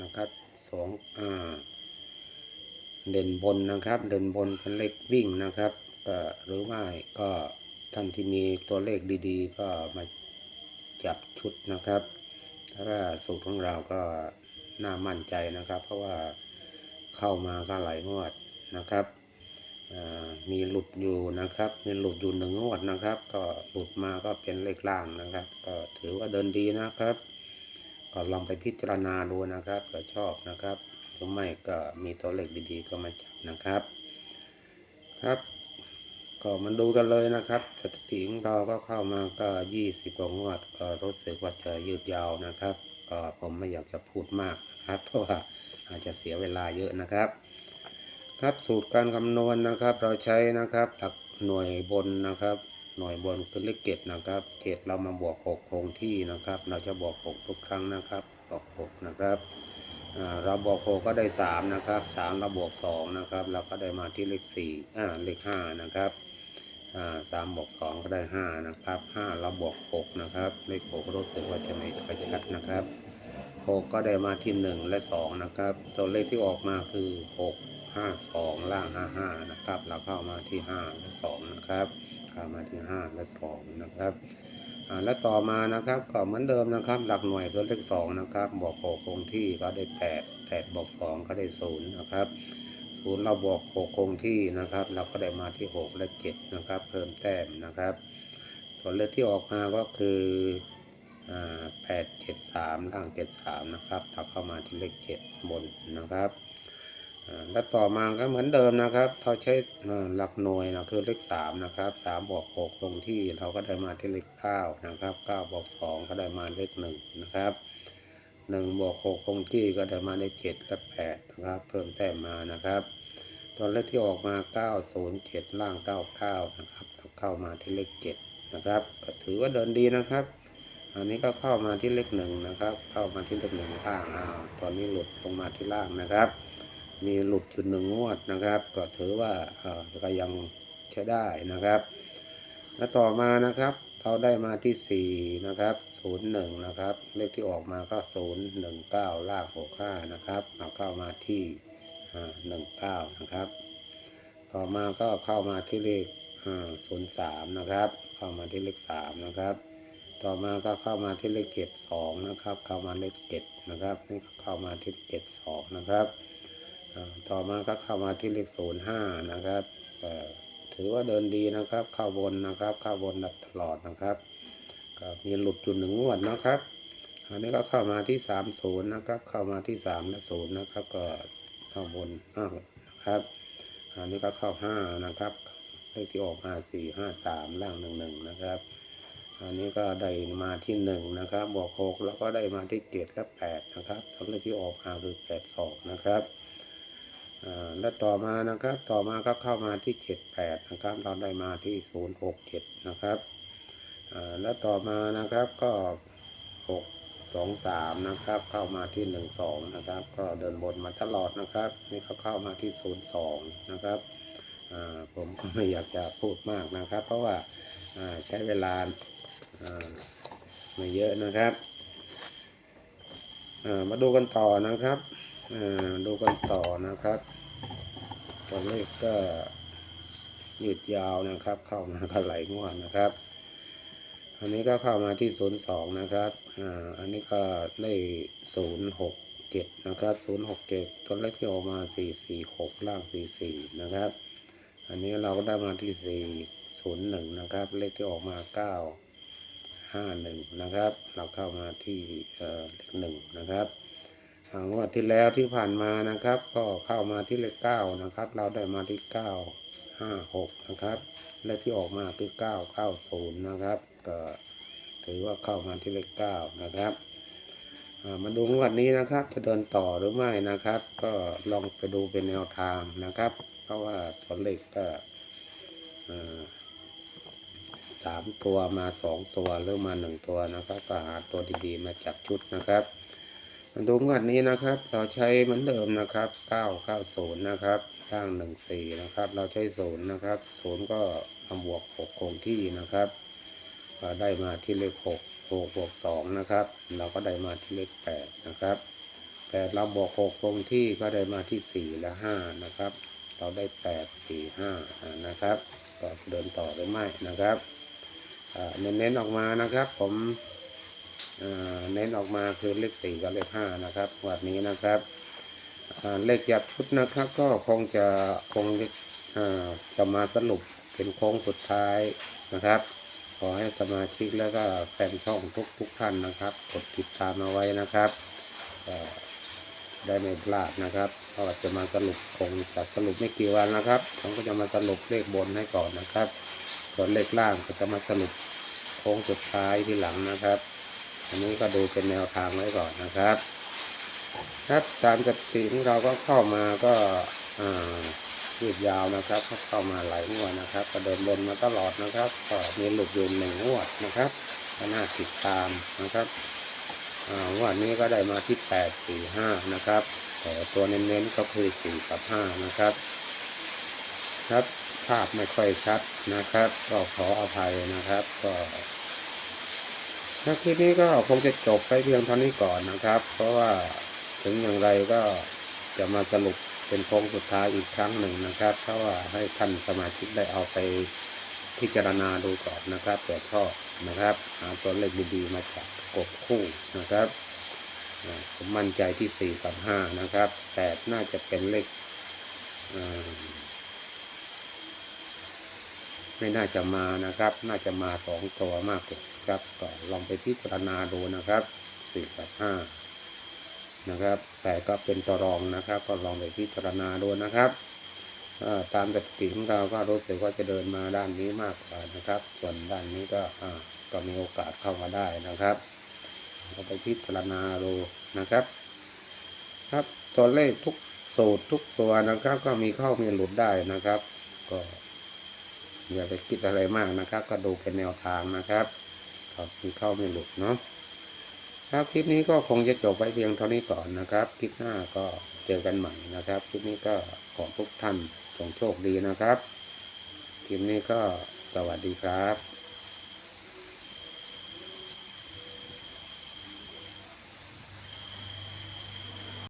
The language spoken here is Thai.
นะครับสองอ่าเด่นบนนะครับ เด่นบนเป็นเลขวิ่งนะครับก็หรือไม่ก็ท่านที่มีตัวเลขดีๆ ก็มาจับชุดนะครับถ้าสูตรของเราก็น่ามั่นใจนะครับ เพราะว่าเข้ามาก็หลายงวดนะครับมีหลุดอยู่นะครับ มีหลุดอยู่หนึ่งงวดนะครับ ก็หลุดมาก็เป็นเลขล่างนะครับ ก็ถือว่าเดินดีนะครับ ก็ลองไปพิจารณาดูนะครับก็ชอบนะครับหรือไม่ก็มีตัวเลขดีๆก็มาจับนะครับ ครับ ก็มาดูกันเลยนะครับ สถิติของเราก็เข้ามาก็ยี่สิบกว่างวดก็รู้สึกว่าจะยืดยาวนะครับก็ผมไม่อยากจะพูดมากนะครับ เพราะว่าอาจจะเสียเวลาเยอะนะครับ ครับสูตรการคำนวณนะครับ เราใช้นะครับหลักหน่วยบนนะครับ หน่วยบนคือเลขเกตนะครับเกตเรามาบวกหกคงที่นะครับ เราจะบวกหกทุกครั้งนะครับบวกหกนะครับเราบวกหกก็ได้สามนะครับสามเราบวกสองนะครับเราก็ได้มาที่เลขสี่อ่าเลขห้านะครับอ่าสามบวกสองก็ได้ห้านะครับห้าเราบวกหกนะครับเลขหกรู้สึกว่าจะไม่ค่อยชัดนะครับหกก็ได้มาที่หนึ่งและสองนะครับตัวเลขที่ออกมาคือหกห้าสองล่างห้าห้านะครับ เราเข้ามาที่ห้าและสองนะครับ เข้ามาที่ห้าและสองนะครับและต่อมานะครับก็เหมือนเดิมนะครับ หลักหน่วยคือเลขสองนะครับบวกหกคงที่ก็ได้แปดแปดบวกสองก็ได้ศูนย์นะครับศูนย์เราบวกหกคงที่นะครับ เราก็ได้มาที่หกและเจ็ดนะครับ เพิ่มแต้มนะครับส่วนเลขที่ออกมาก็คือแปดเจ็ดสามล่างเจ็ดสามนะครับเราเข้ามาที่เลขเจ็ดบนนะครับ แล้วต่อมาก็เหมือนเดิมนะครับ เราใช้หลักหน่วยนะคือเลขสามนะครับสามบวกหกคงที่เราก็ได้มาที่เลขเก้านะครับเก้าบวกสองก็ได้มาเลขหนึ่งนะครับหนึ่งบวกหกคงที่ก็ได้มาเลขเจ็ดและแปดนะครับ เพิ่มแต้มมานะครับตัวเลขที่ออกมาเก้าศูนย์เจ็ดล่างเก้าเก้านะครับเข้ามาที่เลขเจ็ดนะครับก็ถือว่าเดินดีนะครับ อันนี้ก็เข้ามาที่เลขหนึ่งนะครับ เข้ามาที่เลขหนึ่งล่างอ้าวตอนนี้หลุดลงมาที่ล่างนะครับ มีหลุดจุดหนึ่งงวดนะครับ ก็ถือว่าก็ยังใช้ได้นะครับ และต่อมานะครับเราได้มาที่สี่นะครับศูนย์หนึ่งนะครับ เลขที่ออกมาก็ศูนย์หนึ่งเก้าล่างหกห้านะครับเราเข้ามาที่หนึ่งเก้านะครับ ต่อมาก็เข้ามาที่เลขศูนย์สามนะครับ เข้ามาที่เลขสามนะครับ ต่อมาก็เข้ามาที่เลขเจ็ดสองนะครับ เข้ามาเลขเจ็ดนะครับนี่เข้ามาที่เจ็ดสองนะครับ ต่อมาก็เข้ามาที่เลขศูนย์ห้านะครับถือว่าเดินดีนะครับ เข้าบนนะครับเข้าบนตลอดนะครับก็มีหลุดจุดหนึ่งงวดนะครับ อันนี้ก็เข้ามาที่สามศูนย์นะครับ เข้ามาที่สามและศูนย์นะครับก็เข้าบนอ้าวนะครับ อันนี้ก็เข้าห้านะครับเลขที่ออกมาสี่ห้าสามล่างหนึ่งหนึ่งนะครับ อันนี้ก็ได้มาที่หนึ่งนะครับ บวกหกแล้วก็ได้มาที่เจ็ดและแปดนะครับทั้งเลขที่ออกมาคือแปดสองนะครับ และต่อมานะครับ ต่อมาก็เข้ามาที่เจ็ดแปดนะครับ เราได้มาที่ศูนย์หกเจ็ดนะครับและต่อมานะครับก็หกสองสามนะครับ เข้ามาที่หนึ่งสองนะครับ ก็เดินบนมาตลอดนะครับ นี่เขาเข้ามาที่ศูนย์สองนะครับผมก็ไม่อยากจะพูดมากนะครับ เพราะว่าใช้เวลาไม่เยอะนะครับ มาดูกันต่อนะครับ ดูกันต่อนะครับ ตัวเลขก็ยืดยาวนะครับ เข้ามาก็ไหลงวดนะครับ อันนี้ก็เข้ามาที่ศูนย์สองนะครับอ่าอันนี้ก็ได้ศูนย์หกเจ็ดนะครับศูนย์หกเจ็ดตัวเลขที่ออกมาสี่สี่หกล่างสี่สี่นะครับ อันนี้เราก็ได้มาที่สี่ศูนย์หนึ่งนะครับ เลขที่ออกมาเก้าห้าหนึ่งนะครับ เราเข้ามาที่เลขหนึ่งนะครับ งวดที่แล้วที่ผ่านมานะครับ ก็เข้ามาที่เลขเก้านะครับ เราได้มาที่เก้าห้าหกนะครับ และที่ออกมาคือเก้าเก้าศูนย์นะครับ ก็ถือว่าเข้ามาที่เลขเก้านะครับมาดูงวดนี้นะครับ จะเดินต่อหรือไม่นะครับ ก็ลองไปดูเป็นแนวทางนะครับ เพราะว่าตัวเลขก็อ่าสามตัวมาสองตัวหรือมาหนึ่งตัวนะครับก็หาตัวดีๆมาจับชุดนะครับ มาดูงวดนี้นะครับ เราใช้เหมือนเดิมนะครับ990นะครับร่าง14นะครับ เราใช้ศูนย์นะครับศูนย์ก็มาบวก6คงที่นะครับได้มาที่เลข6 6บวก2นะครับ เราก็ได้มาที่เลข8นะครับแต่เราบอกหกตรงที่ก็ได้มาที่สี่และห้านะครับ เราได้แปดสี่ห้านะครับก็เดินต่อหรือไม่นะครับเน้นๆออกมานะครับ ผม เน้นออกมาคือเลขสี่กับเลขห้านะครับวันนี้นะครับเลขจับชุดนะครับก็คงจะคงอ่าจะมาสรุปเป็นโค้งสุดท้ายนะครับ ขอให้สมาชิกแล้วก็แฟนช่องทุกทุกท่านนะครับ กดติดตามเอาไว้นะครับได้ไม่พลาดนะครับเพราะว่าจะมาสรุปคงจะสรุปไม่กี่วันนะครับผมก็จะมาสรุปเลขบนให้ก่อนนะครับ ส่วนเลขล่างก็จะมาสรุปโค้งสุดท้ายที่หลังนะครับ อันนี้ก็ดูเป็นแนวทางไว้ก่อนนะครับ ครับตามสถิติของเราก็เข้ามาก็อืดยาวนะครับก็เข้ามาหลายงวดนะครับก็เดินบนมาตลอดนะครับก็มีหลุดอยู่หนึ่งงวดนะครับก็น่าติดตามนะครับอ่างวดนี้ก็ได้มาที่แปดสี่ห้านะครับ แต่ตัวเน้นๆก็คือสี่กับห้านะครับ ครับภาพไม่ค่อยชัดนะครับ ก็ขออภัยนะครับ ก็ ถ้าคลิปนี้ก็คงจะจบไปเพียงเท่านี้ก่อนนะครับ เพราะว่าถึงอย่างไรก็จะมาสรุปเป็นโค้งสุดท้ายอีกครั้งหนึ่งนะครับเพราะว่าให้ท่านสมาชิกได้เอาไปพิจารณาดูก่อนนะครับเผื่ชอบนะครับหาตัวเลขดีๆมาจากกบคู่นะครับผมมั่นใจที่สี่กับห้านะครับแปดน่าจะเป็นเลข ไม่น่าจะมานะครับ น่าจะมาสองตัวมากกว่าครับก็ลองไปพิจารณาดูนะครับสี่กับห้านะครับ แต่ก็เป็นตัวรองนะครับ ก็ลองไปพิจารณาดูนะครับตามสถิติของเราก็รู้สึกว่าจะเดินมาด้านนี้มากกว่านะครับ ส่วนด้านนี้ก็อ่าก็มีโอกาสเข้ามาได้นะครับก็ไปพิจารณาดูนะครับ ครับตัวเลขทุกสูตรทุกตัวนะครับ ก็มีเข้ามีหลุดได้นะครับ ก็ อย่าไปคิดอะไรมากนะครับ ก็ดูเป็นแนวทางนะครับขอบคือเข้าไม่หลุดเนาะครับคลิปนี้ก็คงจะจบไวเพียงเท่านี้ก่อนนะครับ คลิปหน้าก็เจอกันใหม่นะครับ คลิปนี้ก็ขอทุกท่านจงโชคดีนะครับ คลิปนี้ก็สวัสดีครับ